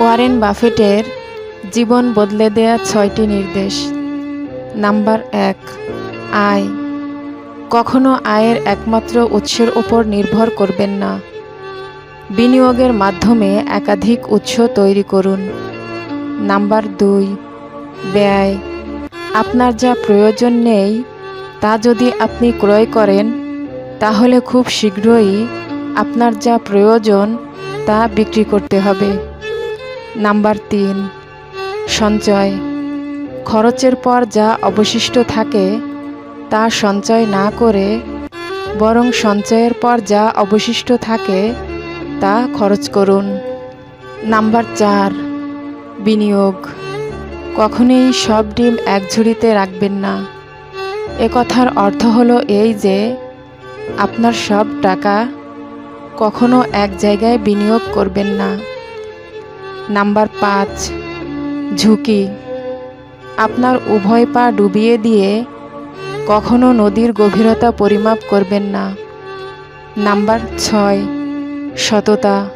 Warren বাফেটের জীবন বদলে দেয়া ছয়টি নির্দেশ। নাম্বার এক, আয়। কখনো আয়ের একমাত্র উৎসের ওপর নির্ভর করবেন না। বিনিয়োগের মাধ্যমে একাধিক উৎস তৈরি করুন। নাম্বার দুই, ব্যয়। আপনার যা প্রয়োজন নেই, তা যদি আপনি ক্রয় করেন, তাহলে খুব শীঘ্রই আপনার যা প্রয়োজন, তা বিক্রি করতে হবে। নাম্বার তিন, সঞ্চয়। খরচের পর যা অবশিষ্ট থাকে, তা সঞ্চয় না করে, বরং সঞ্চয়ের পর যা অবশিষ্ট থাকে, তা খরচ করুন। নাম্বার চার, বিনিয়োগ। কখনোই সব ডিম এক ঝুড়িতে রাখবেন না। এ কথার অর্থ হলো এই যে, আপনার সব টাকা কখনো এক জায়গায় বিনিয়োগ করবেন না। নাম্বার পাঁচ, ঝুঁকি। আপনার উভয় পা ডুবিয়ে দিয়ে কখনো নদীর গভীরতা পরিমাপ করবেন না। নাম্বার ছয়, সততা।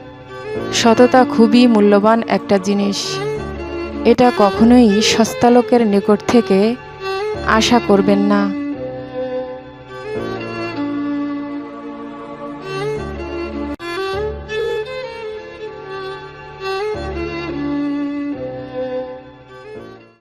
সততা খুবই মূল্যবান একটা জিনিস। এটা কখনোই সস্তা লোকের নিকট থেকে আশা করবেন না।